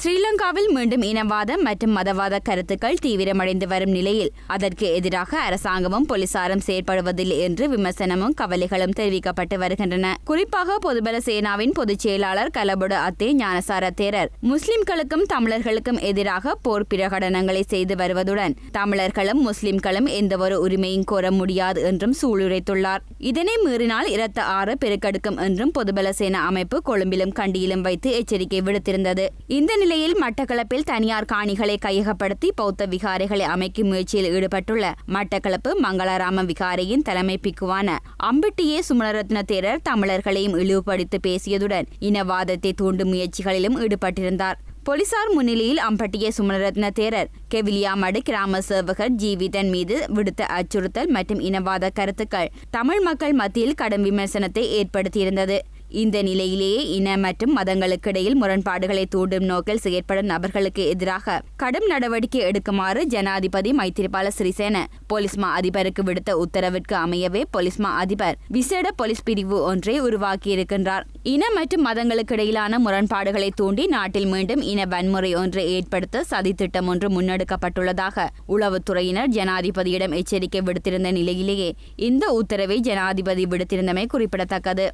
ஸ்ரீலங்காவில் மீண்டும் இனவாதம் மற்றும் மதவாத கருத்துக்கள் தீவிரமடைந்து வரும் நிலையில் அதற்கு எதிராக அரசாங்கமும் போலீசாரும் செயற்படுவதில்லை என்று விமர்சனமும் கவலைகளும் தெரிவிக்கப்பட்டு வருகின்றன. குறிப்பாக பொதுபல சேனாவின் பொதுச் செயலாளர் கலபுட அத்தே ஞானசார தேரர் முஸ்லிம்களுக்கும் தமிழர்களுக்கும் எதிராக போர் பிரகடனங்களை செய்து வருவதுடன் தமிழர்களும் முஸ்லிம்களும் எந்தவொரு உரிமையும் கோர முடியாது என்றும் சூளுரைத்துள்ளார். இதனை மீறினால் இரத்த ஆறு பெருக்கெடுக்கும் என்றும் பொதுபல சேனா அமைப்பு கொழும்பிலும் கண்டியிலும் வைத்து எச்சரிக்கை விடுத்திருந்தது. இந்த இந்நிலையில் மட்டக்களப்பில் தனியார் காணிகளை கையகப்படுத்தி பௌத்த விகாரைகளை அமைக்கும் முயற்சியில் ஈடுபட்டுள்ள மட்டக்களப்பு மங்களாராம விகாரையின் தலைமை பிக்குவான அம்பிட்டியே சுமணரத்ன தேரர் தமிழர்களையும் இழிவுபடுத்தி பேசியதுடன் இனவாதத்தை தூண்டும் முயற்சிகளிலும் ஈடுபட்டிருந்தார். போலீசார் முன்னிலையில் அம்பட்டிய சுமணரத்ன தேரர் கெவிலியாமடு கிராம சேவகர் ஜீவிதன் மீது விடுத்த அச்சுறுத்தல் மற்றும் இனவாத கருத்துக்கள் தமிழ் மக்கள் மத்தியில் கடும் விமர்சனத்தை ஏற்படுத்தியிருந்தது. இந்த நிலையிலேயே இன மற்றும் மதங்களுக்கிடையில் முரண்பாடுகளை தூண்டும் நோக்கில் செயற்படும் நபர்களுக்கு எதிராக கடும் நடவடிக்கை எடுக்குமாறு ஜனாதிபதி மைத்திரிபால சிறிசேன போலீஸ்மா அதிபருக்கு விடுத்த உத்தரவிற்கு அமையவே போலீஸ்மா அதிபர் விசேட போலீஸ் பிரிவு ஒன்றை உருவாக்கியிருக்கின்றார். இன மற்றும் மதங்களுக்கிடையிலான முரண்பாடுகளை தூண்டி நாட்டில் மீண்டும் இன வன்முறை ஒன்றை ஏற்படுத்த சதித்திட்டம் ஒன்று முன்னெடுக்கப்பட்டுள்ளதாக உளவுத்துறையினர் ஜனாதிபதியிடம் எச்சரிக்கை விடுத்திருந்த நிலையிலேயே இந்த உத்தரவை ஜனாதிபதி விடுத்திருந்தமை குறிப்பிடத்தக்கது.